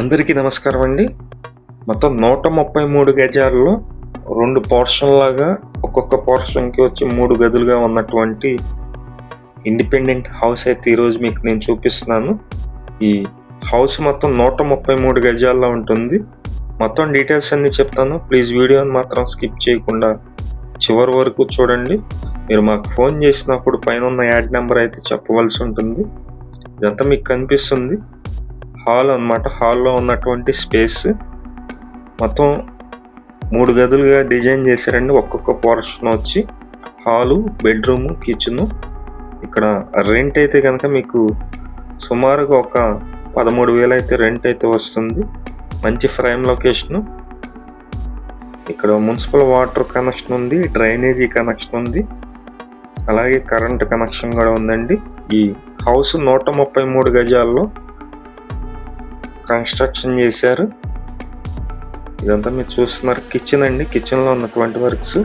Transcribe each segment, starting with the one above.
అందరికీ నమస్కారం అండి. మొత్తం నూట ముప్పై మూడు గజాల్లో రెండు పోర్షన్ లాగా ఒక్కొక్క పోర్షన్కి వచ్చి మూడు గదులుగా ఉన్నటువంటి ఇండిపెండెంట్ హౌస్ అయితే ఈరోజు మీకు నేను చూపిస్తున్నాను. ఈ హౌస్ మొత్తం నూట ముప్పై మూడు గజాల్లో ఉంటుంది. మొత్తం డీటెయిల్స్ అన్నీ చెప్తాను. ప్లీజ్ వీడియోని మాత్రం స్కిప్ చేయకుండా చివరి వరకు చూడండి. మీరు మాకు ఫోన్ చేసినప్పుడు పైన ఉన్న యాడ్ నెంబర్ అయితే చెప్పవలసి ఉంటుంది. ఇదంతా మీకు కనిపిస్తుంది. హాల్ అన్నమాట. హాల్లో ఉన్నటువంటి స్పేస్. మొత్తం మూడు గదులుగా డిజైన్ చేశారండి. ఒక్కొక్క పోర్షన్ వచ్చి హాలు బెడ్రూమ్ కిచెన్. ఇక్కడ రెంట్ అయితే కనుక మీకు సుమారుగా ఒక పదమూడు వేలు అయితే రెంట్ అయితే వస్తుంది. మంచి ఫ్రైమ్ లొకేషన్. ఇక్కడ మున్సిపల్ వాటర్ కనెక్షన్ ఉంది డ్రైనేజీ కనెక్షన్ ఉంది. అలాగే కరెంట్ కనెక్షన్ కూడా ఉందండి. ఈ హౌస్ నూట ముప్పై మూడు గజాల్లో కన్స్ట్రక్షన్ చేశారు. ఇదంతా మీరు చూస్తున్నారు. కిచెన్ అండి. కిచెన్లో ఉన్నటువంటి వర్క్స్.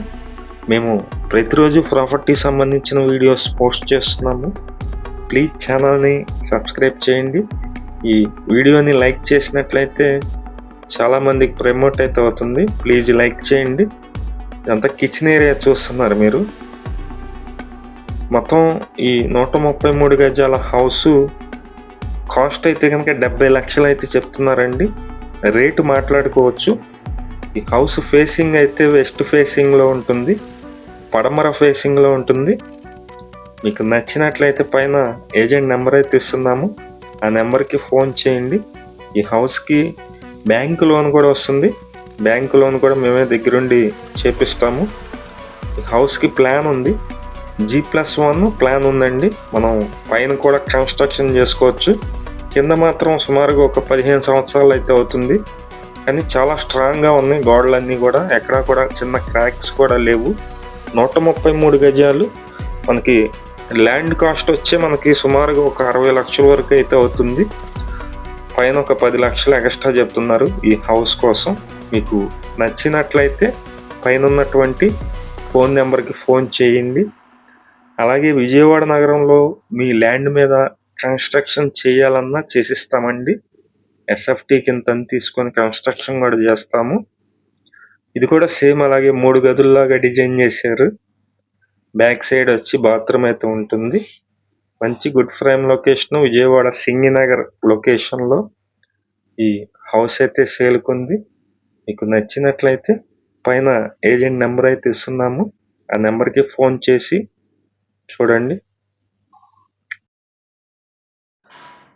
మేము ప్రతిరోజు ప్రాపర్టీ సంబంధించిన వీడియోస్ పోస్ట్ చేస్తున్నాము. ప్లీజ్ ఛానల్ని సబ్స్క్రైబ్ చేయండి. ఈ వీడియోని లైక్ చేసినట్లయితే చాలామందికి ప్రమోట్ అయితే అవుతుంది. ప్లీజ్ లైక్ చేయండి. ఇదంతా కిచెన్ ఏరియా చూస్తున్నారు మీరు. మొత్తం ఈ నూట ముప్పై మూడు గజాల హౌసు కాస్ట్ అయితే కనుక డెబ్బై లక్షలు అయితే చెప్తున్నారండి. రేటు మాట్లాడుకోవచ్చు. ఈ హౌస్ ఫేసింగ్ అయితే వెస్ట్ ఫేసింగ్లో ఉంటుంది. పడమర ఫేసింగ్లో ఉంటుంది. మీకు నచ్చినట్లయితే పైన ఏజెంట్ నెంబర్ అయితే ఇస్తున్నాము. ఆ నెంబర్కి ఫోన్ చేయండి. ఈ హౌస్కి బ్యాంక్ లోన్ కూడా వస్తుంది. బ్యాంక్ లోన్ కూడా మేమే దగ్గరుండి చేపిస్తాము. ఈ హౌస్కి ప్లాన్ ఉంది. జీ ప్లస్ వన్ ప్లాన్ ఉందండి. మనం పైన కూడా కన్స్ట్రక్షన్ చేసుకోవచ్చు. కింద మాత్రం సుమారుగా ఒక పదిహేను సంవత్సరాలు అయితే అవుతుంది. కానీ చాలా స్ట్రాంగ్గా ఉన్నాయి గోడలన్నీ కూడా. ఎక్కడా కూడా చిన్న క్రాక్స్ కూడా లేవు. నూట ముప్పై మూడు గజాలు. మనకి ల్యాండ్ కాస్ట్ వచ్చే మనకి సుమారుగా ఒక అరవై లక్షల వరకు అయితే అవుతుంది. పైన ఒక పది లక్షలు ఎక్స్ట్రా చెప్తున్నారు ఈ హౌస్ కోసం. మీకు నచ్చినట్లయితే పైన ఉన్నటువంటి ఫోన్ నెంబర్కి ఫోన్ చేయండి. అలాగే విజయవాడ నగరంలో మీ ల్యాండ్ మీద కన్స్ట్రక్షన్ చేయాలన్నా చేసిస్తామండి. ఎస్ఎఫ్టీ కింద తీసుకొని కన్స్ట్రక్షన్ కూడా చేస్తాము. ఇది కూడా సేమ్ అలాగే మూడు గదుల్లాగా డిజైన్ చేశారు. బ్యాక్ సైడ్ వచ్చి బాత్రూమ్ అయితే ఉంటుంది. మంచి good frame location Vijayawada Singinagar లొకేషన్లో ఈ హౌస్ అయితే సేల్కుంది. మీకు నచ్చినట్లయితే పైన ఏజెంట్ నెంబర్ అయితే ఇస్తున్నాము. ఆ నెంబర్కి ఫోన్ చేసి చూడండి.